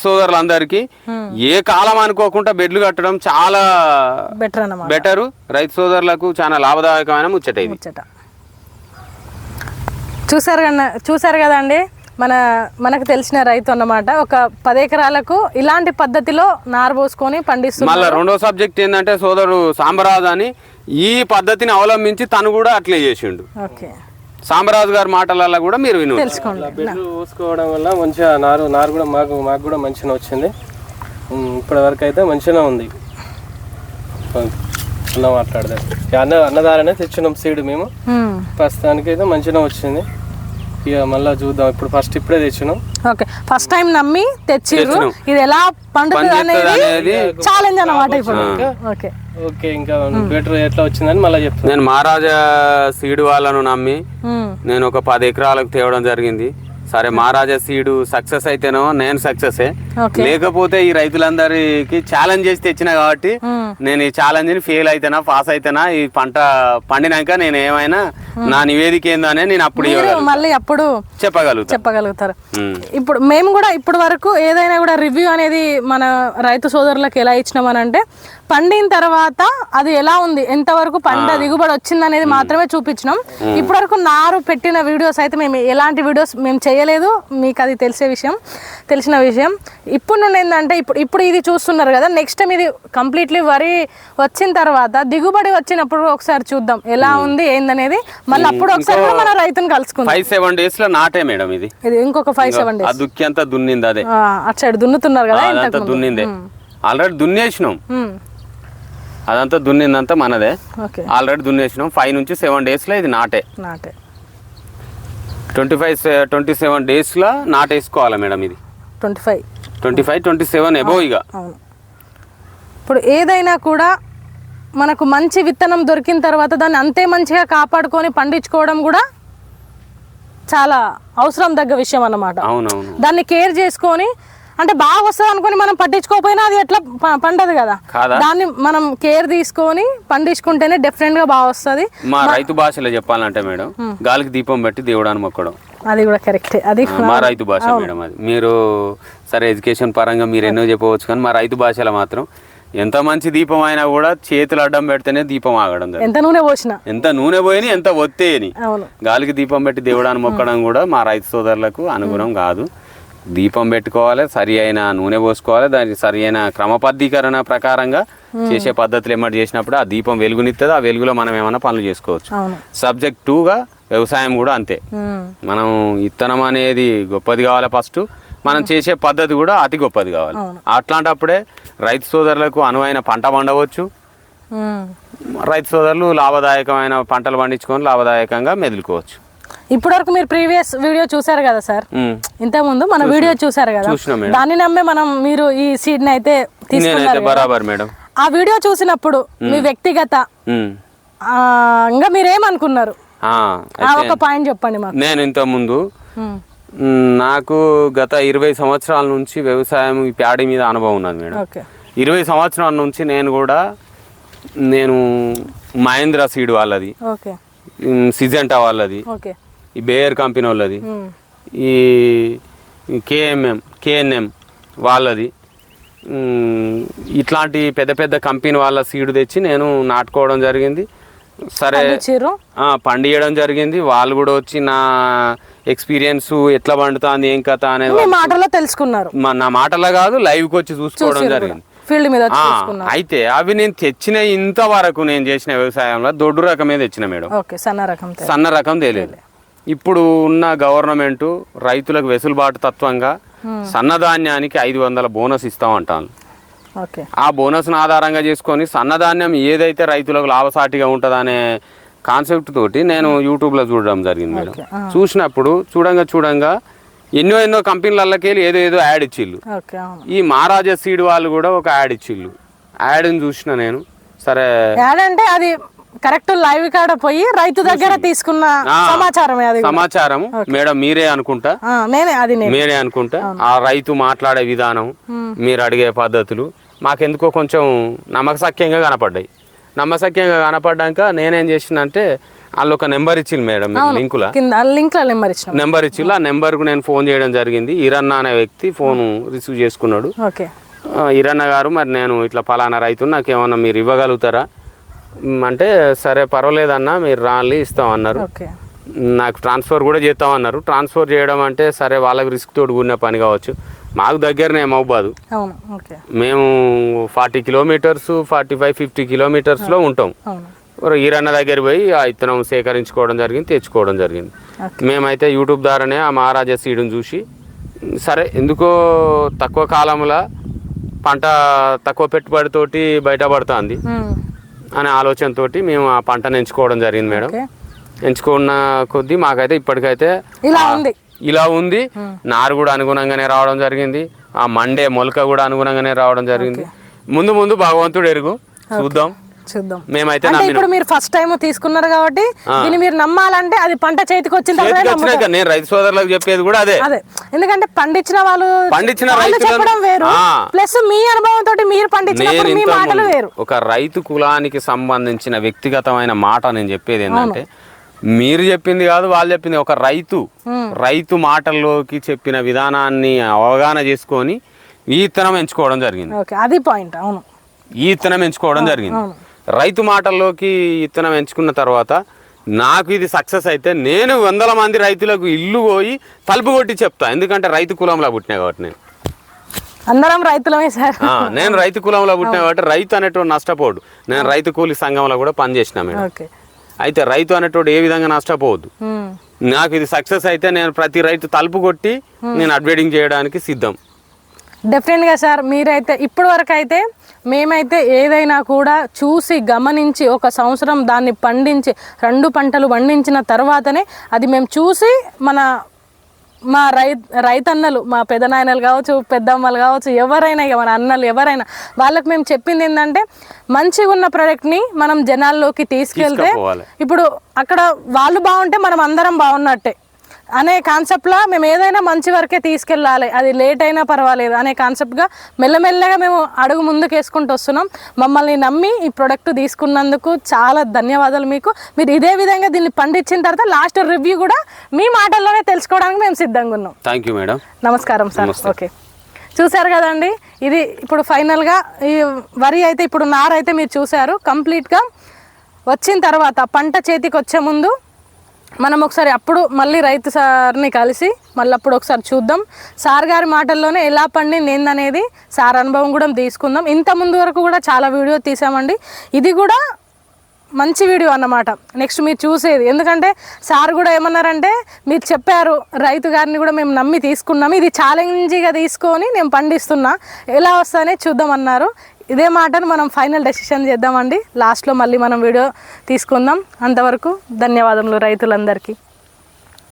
సోదరులందరికీ ఏ కాలం అనుకోకుండా బెడ్లు కట్టడం చాలా బెటర్ బెటరు రైతు సోదరులకు చాలా లాభదాయకమైన ముచ్చట ఇది. ముచ్చట. చూసారు కన్నా చూసారు కదండి మన మనకు తెలిసిన రైతు అన్నమాట. ఒక పది ఎకరాలకు ఇలాంటి పద్ధతిలో నారు పోసుకొని పండిస్తున్నారు. మళ్ళా రెండో సబ్జెక్ట్ ఏంటంటే సోదరుడు సాంబరాజు అని ఈ పద్ధతిని అవలంబించి తను కూడా అట్లే చేసిండు. ఓకే. సాంబరాజు గారి మాటలలో కూడా మీరు విను తెలుసుకోండి. వల్ల మంచిగా నారు నారు కూడా మాకు మాకు కూడా మంచిగా వచ్చింది. ఇప్పటి వరకు అయితే మంచిగా ఉంది. అన్న మాట్లాడదాం. అన్న అన్నదారనే తెచ్చినాం సీడ్ మేము. మ్మ్. ప్రస్తుతానికి అయితే మంచిగా వచ్చింది. ఇక మళ్ళీ చూద్దాం. ఇప్పుడు ఫస్ట్ ఇప్పుడే తెచ్చినాం. ఓకే. ఫస్ట్ టైం నమ్మి తెచ్చిర్రు. తెచ్చినాం. ఇది ఎలా పండుతుంది అనేది అనేది ఛాలెంజ్ అన్నమాట ఇప్పుడు. ఓకే. ఓకే. ఇంకా బెటర్ ఎట్లా వచ్చిందని మళ్ళీ చెప్తాను. నేను మహారాజా సీడు వాళ్ళను నమ్మి మ్మ్. నేను ఒక పది ఎకరాలకు తేవడం జరిగింది. సరే మహారాజా సీడు సక్సెస్ అయితేనో నేను సక్సెస్ లేకపోతే ఈ రైతులందరికి ఛాలెంజ్ చేసి తెచ్చిన కాబట్టి. నేను ఈ ఛాలెంజ్ని ఫెయిల్ అయితేనా పాస్ అయితేనా ఈ పంట పండినాక నేను ఏమైనా నా నివేదిక ఏందనే నేను అప్పుడు. మళ్ళీ అప్పుడు చెప్పగలుగుతా. చెప్పగలుగుతారు. ఇప్పుడు మేము కూడా ఇప్పటి వరకు ఏదైనా కూడా రివ్యూ అనేది మన రైతు సోదరులకు ఎలా ఇచ్చినామని అంటే పండిన తర్వాత అది ఎలా ఉంది ఎంతవరకు పంట దిగుబడి వచ్చింది అనేది మాత్రమే చూపించినాం. ఇప్పటి వరకు నారు పెట్టిన వీడియోస్ అయితే మేము ఎలాంటి వీడియోస్ మేము చేయలేదు మీకు అది తెలిసే విషయం తెలిసిన విషయం. ఇప్పుడు నుండి ఏంటంటే ఇప్పుడు ఇప్పుడు ఇది చూస్తున్నారు కదా నెక్స్ట్ టైం ఇది కంప్లీట్లీ వరి వచ్చిన తర్వాత దిగుబడి వచ్చినప్పుడు ఒకసారి చూద్దాం ఎలా ఉంది ఏందనేది. మళ్ళీ అప్పుడు ఒకసారి కూడా మన రైతుని కలుసుకుందాం. ఫైవ్ సెవెన్ డేస్లో నాటే మేడం ఇది. ఇది ఇంకొక ఫైవ్ సెవెన్ ఆ దుక్కి అంతా దున్నింది అదే. అటు సైడ్ దున్నుతున్నారు కదా అదంతా దున్నిందే. ఆల్రెడీ దున్నేసినాం. అదంతా దున్నిందంతా మనదే. ఆల్రెడీ దున్నేసినాం. ఫైవ్ నుంచి సెవెన్ డేస్లో ఇది నాటే. నాటే. ట్వంటీ ఫైవ్ ట్వంటీ సెవెన్ డేస్లో నాటేసుకోవాలి మేడం ఇది. Twenty five twenty five twenty seven above ఇక. అవును. ఇప్పుడు ఏదైనా కూడా మనకు మంచి విత్తనం దొరికిన తర్వాత దాన్ని అంతే మంచిగా కాపాడుకొని పండించుకోవడం కూడా చాలా అవసరం తగ్గ విషయం అన్నమాట. దాన్ని కేర్ చేసుకొని అంటే బాగా వస్తుంది అనుకొని మనం పట్టించుకోకపోయినా అది ఎట్లా పండదు కదా? దాన్ని మనం కేర్ తీసుకొని పండించుకుంటేనే డెఫినెట్గా బాగా వస్తుంది. మా రైతు భాషలో చెప్పాలంటే మేడం గాలికి దీపం పెట్టి దేవుడాన్ని మొక్కడం అది కూడా కరెక్టే అది మా రైతు భాష మేడం అది. మీరు సరే ఎడ్యుకేషన్ పరంగా మీరు ఎన్నో చెప్పవచ్చు కానీ మా రైతు భాషలో మాత్రం ఎంత మంచి దీపం అయినా కూడా చేతులు అడ్డం పెడితేనే దీపం ఆగడం. ఎంత నూనె పోసినా. ఎంత నూనె పోయిని ఎంత ఒత్తేయని గాలికి దీపం పెట్టి దేవుడాన్ని మొక్కడం కూడా మా రైతు సోదరులకు అనుగుణం కాదు. దీపం పెట్టుకోవాలి సరి అయిన నూనె పోసుకోవాలి దానికి సరి అయిన క్రమబద్ధీకరణ ప్రకారంగా చేసే పద్ధతులు ఏమన్నా చేసినప్పుడు ఆ దీపం వెలుగునిస్తుంది ఆ వెలుగులో మనం ఏమైనా పనులు చేసుకోవచ్చు. సబ్జెక్ట్ టూగా వ్యవసాయం కూడా అంతే. మనం ఇత్తనం అనేది గొప్పది కావాలి ఫస్ట్. మనం చేసే పద్ధతి కూడా అతి గొప్పది కావాలి. అట్లాంటప్పుడే రైతు సోదరులకు అనువైన పంట పండవచ్చు. రైతు సోదరులు లాభదాయకమైన పంటలు పండించుకొని లాభదాయకంగా మెదులుకోవచ్చు. ఇప్పటివరకు మీరు ప్రీవియస్ వీడియో చూసారు కదా సార్. ఇంతకుముందు మన వీడియో చూసారు కదా. దాన్ని నమ్మే మనం మీరు ఈ సీడ్ని అయితే. బరాబర్ మేడం. ఆ వీడియో చూసినప్పుడు మీ వ్యక్తిగత ఇంకా మీరేమనుకున్నారు? ఒక పాయింట్ చెప్పండి నేను ఇంత ముందు. నాకు గత ఇరవై సంవత్సరాల నుంచి వ్యవసాయం ఈ ప్యాడీ మీద అనుభవం ఉన్నది మేడం. ఇరవై సంవత్సరాల నుంచి నేను కూడా నేను మహేంద్ర సీడ్ వాళ్ళది సిజెంటా వాళ్ళది ఈ బేయర్ కంపెనీ వాళ్ళది. ఈ కేఎంఎం కేఎన్ఎం వాళ్ళది. ఇట్లాంటి పెద్ద పెద్ద కంపెనీ వాళ్ళ సీడ్ తెచ్చి నేను నాటుకోవడం జరిగింది. సరే. పండియడం జరిగింది. వాళ్ళు కూడా వచ్చి నా ఎక్స్పీరియన్స్ ఎట్లా పండుతుంది ఏం కథ అనేది మీ మాటలో తెలుసుకున్నారు. నా మాటలో కాదు లైవ్కి వచ్చి చూసుకోవడం జరిగింది. ఫీల్డ్ మీద అయితే అవి నేను తెచ్చిన ఇంతవరకు నేను చేసిన వ్యవసాయంలో దొడ్డు రకమే తెచ్చిన మేడం. సన్న రకం సన్న రకం తెలియదు. ఇప్పుడు ఉన్న గవర్నమెంట్ రైతులకు వెసులుబాటు తత్వంగా సన్నధాన్యానికి ఐదు వందల బోనస్ ఇస్తాం అంటాను ఓకే. ఆ బోనస్ను ఆధారంగా చేసుకొని సన్నధాన్యం ఏదైతే రైతులకు లాభసాటిగా ఉంటుందనే కాన్సెప్ట్ తోటి నేను యూట్యూబ్లో చూడడం జరిగింది మేడం. ఆ. చూసినప్పుడు చూడంగా చూడంగా ఎన్నో ఎన్నో కంపెనీలకి వెళ్ళి ఏదో ఏదో యాడ్ ఇచ్చిళ్ళు. అవును. ఈ మహారాజా సీడ్ వాళ్ళు కూడా ఒక యాడ్ ఇచ్చిళ్ళు. యాడ్ని చూసిన నేను. సరే. యాడ్ అంటే అది కరెక్ట్ లైవ్ కాడ పోయి రైతు దగ్గర తీసుకున్న ఆ, సమాచారమే అది సమాచారం మేడం మీరే అనుకుంటా? నేనే అది మీరే అనుకుంటా? ఆ రైతు మాట్లాడే విధానం మీరు అడిగే పద్ధతులు మాకెందుకో కొంచెం నమ్మకసక్యంగా కనపడ్డాయి. నమ్మసక్యంగా కనపడ్డాక నేనేం చేసినంటే వాళ్ళు ఒక నెంబర్ ఇచ్చింది మేడం లింకుల? లింక్ నెంబర్ ఇచ్చినాం. నెంబర్ ఇచ్చి ఆ నెంబర్కు నేను ఫోన్ చేయడం జరిగింది. ఈరన్న అనే వ్యక్తి ఫోన్ రిసీవ్ చేసుకున్నాడు. ఈరన్న గారు మరి నేను ఇట్లా పలానా రైతు నాకు ఏమన్నా మీరు ఇవ్వగలుగుతారా? అంటే సరే పర్వాలేదన్నా మీరు రాలి ఇస్తాం అన్నారు నాకు ట్రాన్స్ఫర్ కూడా చేస్తామన్నారు. ట్రాన్స్ఫర్ చేయడం అంటే సరే వాళ్ళకి రిస్క్ తోడు కూడిన పని కావచ్చు. మాకు దగ్గరనే మహబాదు మేము forty kilometres forty five fifty కిలోమీటర్స్లో ఉంటాం. ఈరన్న దగ్గర పోయి ఆ ఇత్తనం సేకరించుకోవడం జరిగింది తెచ్చుకోవడం జరిగింది. మేమైతే యూట్యూబ్ ద్వారానే ఆ మహారాజా సీడుని చూసి సరే ఎందుకో తక్కువ కాలంలో పంట తక్కువ పెట్టుబడితోటి బయటపడుతుంది. అనే ఆలోచనతోటి మేము ఆ పంటను ఎంచుకోవడం జరిగింది మేడం. ఎంచుకున్న కొద్దీ మాకైతే ఇప్పటికైతే ఇలా ఉంది. ఇలా ఉంది. నారు కూడా అనుగుణంగానే రావడం జరిగింది. ఆ మండే మొలక కూడా అనుగుణంగానే రావడం జరిగింది. ముందు ముందు భగవంతుడు ఎరుగు. చూద్దాం. చూద్దాం. మేమైతే ఇప్పుడు మీరు ఫస్ట్ టైం తీసుకున్నారు కాబట్టి దీన్ని మీరు నమ్మాలంటే అది పంట చేతికి వచ్చిన నేను రైతు సోదరులకు చెప్పేది కూడా అదే. అదే. ఎందుకంటే పండించిన వాళ్ళు పండించిన చెప్పడం వేరు. ప్లస్ మీ అనుభవం తోటి మీరు మాటలు వేరు. ఒక రైతు కులానికి సంబంధించిన వ్యక్తిగతమైన మాట నేను చెప్పేది ఏంటంటే మీరు చెప్పింది కాదు వాళ్ళు చెప్పింది. ఒక రైతు రైతు మాటల్లోకి చెప్పిన విధానాన్ని అవగాహన చేసుకొని ఈ ఇత్తనం ఎంచుకోవడం జరిగింది. అది పాయింట్ అవును. ఈ ఇత్తనం ఎంచుకోవడం జరిగింది. రైతు మాటల్లోకి ఇత్తనం ఎంచుకున్న తర్వాత నాకు ఇది సక్సెస్ అయితే నేను వందల మంది రైతులకు ఇల్లు పోయి తలుపు కొట్టి చెప్తా. ఎందుకంటే రైతు కులంలో పుట్టినా కాబట్టి నేను. అందరం రైతులమే సార్. నేను రైతు కులంలో పుట్టినా కాబట్టి రైతు అనేటువంటి నష్టపోడు. నేను రైతు కూలి సంఘంలో కూడా పనిచేసిన మేడం. ఓకే. అయితే రైతు అనేటోడు ఏ విధంగా నష్టపోవద్దు. నాకు ఇది సక్సెస్ అయితే నేను ప్రతి రైతు తలుపు కొట్టి నేను అడ్వర్టైజింగ్ చేయడానికి సిద్ధం. డెఫినెట్గా సార్ మీరైతే ఇప్పటి వరకు అయితే మేమైతే ఏదైనా కూడా చూసి గమనించి ఒక సంవత్సరం దాన్ని పండించి రెండు పంటలు పండించిన తర్వాతనే అది మేము చూసి మన మా రై రైతన్నలు మా పెదనాయనలు కావచ్చు పెద్దమ్మలు కావచ్చు ఎవరైనా ఇక మన అన్నలు ఎవరైనా వాళ్ళకి మేము చెప్పింది ఏంటంటే మంచిగా ఉన్న ప్రోడక్ట్ని మనం జనాల్లోకి తీసుకెళ్తే. ఇప్పుడు అక్కడ వాళ్ళు బాగుంటే మనం అందరం బాగున్నట్టే అనే కాన్సెప్ట్లో మేము ఏదైనా మంచి వరకే తీసుకెళ్ళాలి. అది లేట్ అయినా పర్వాలేదు అనే కాన్సెప్ట్గా మెల్లమెల్లగా మేము అడుగు ముందుకు వేసుకుంటూ వస్తున్నాం. మమ్మల్ని నమ్మి ఈ ప్రోడక్ట్ తీసుకున్నందుకు చాలా ధన్యవాదాలు మీకు. మీరు ఇదే విధంగా దీన్ని పండించిన తర్వాత లాస్ట్ రివ్యూ కూడా మీ మాటల్లోనే తెలుసుకోవడానికి మేము సిద్ధంగా ఉన్నాం. థ్యాంక్ యూ మేడం నమస్కారం సార్ ఓకే చూశారు కదండి ఇది ఇప్పుడు ఫైనల్గా ఈ వరి అయితే ఇప్పుడు నార అయితే మీరు చూశారు. కంప్లీట్గా వచ్చిన తర్వాత పంట చేతికి వచ్చే ముందు మనం ఒకసారి అప్పుడు మళ్ళీ రైతు సార్ని కలిసి మళ్ళీ అప్పుడు ఒకసారి చూద్దాం. సార్ గారి మాటల్లోనే ఎలా పండింది ఏందనేది సార్ అనుభవం కూడా తీసుకుందాం. ఇంత ముందు వరకు కూడా చాలా వీడియో తీసామండి. ఇది కూడా మంచి వీడియో అన్నమాట. నెక్స్ట్ మీరు చూసేది. ఎందుకంటే సార్ కూడా ఏమన్నారంటే మీరు చెప్పారు రైతు గారిని కూడా మేము నమ్మి తీసుకున్నాము ఇది ఛాలెంజ్గా తీసుకొని నేను పండిస్తున్నా. ఎలా వస్తానే చూద్దామన్నారు ఇదే మాటను మనం ఫైనల్ డెసిషన్ చేద్దామండి. లాస్ట్లో మళ్ళీ మనం వీడియో తీసుకుందాం. అంతవరకు ధన్యవాదములు రైతులందరికీ.